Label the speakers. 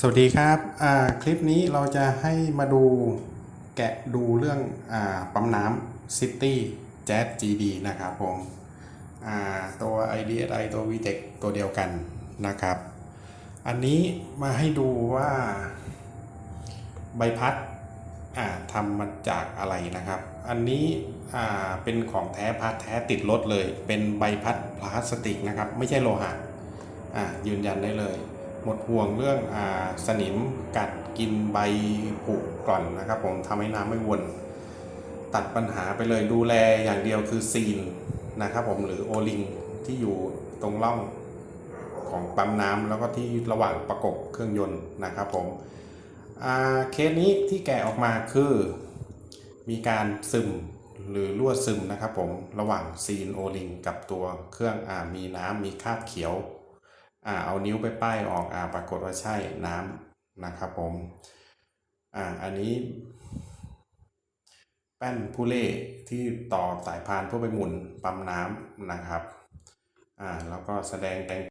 Speaker 1: สวัสดีครับอ่าคลิปนี้เราจะให้มาดูแกะดูเรื่องอ่าปั๊มน้ำ City Jazz GD นะครับผมอ่าตัว IDSI ตัว VTEC ตัวเดียวกันนะครับ อันนี้มาให้ดูว่าใบพัดอ่าทำมาจากอะไรนะครับ อันนี้อ่าเป็นของแท้พัดแท้ติดรถเลย เป็นใบพัดพลาสติกนะครับ ไม่ใช่โลหะอะยืนยันได้เลย หมดห่วงเรื่องอ่าสนิมกัดกินใบผุกร่อนนะครับ ผมทำให้น้ำไม่วน ตัดปัญหาไปเลยดูแลอย่างเดียวคือซีนนะครับผมหรือโอลิงที่อยู่ตรงร่องของปั๊มน้ำแล้วก็ที่ระหว่างประกบเครื่องยนต์นะครับผมอ่าเคสนี้ที่แกะออกมาคือมีการซึมหรือรั่วซึมนะครับผมระหว่างซีนโอลิงกับตัวเครื่องอ่ามีน้ำมีคราบเขียว อ่าเอานิ้วไปป้ายออกอ่าปรากฏว่าใช่น้ำนะครับผมอ่าอันนี้ แป้นผู้เล่ที่ต่อสายพานเพื่อไปหมุนปั๊มน้ำนะครับอ่าแล้วก็แสดงแตง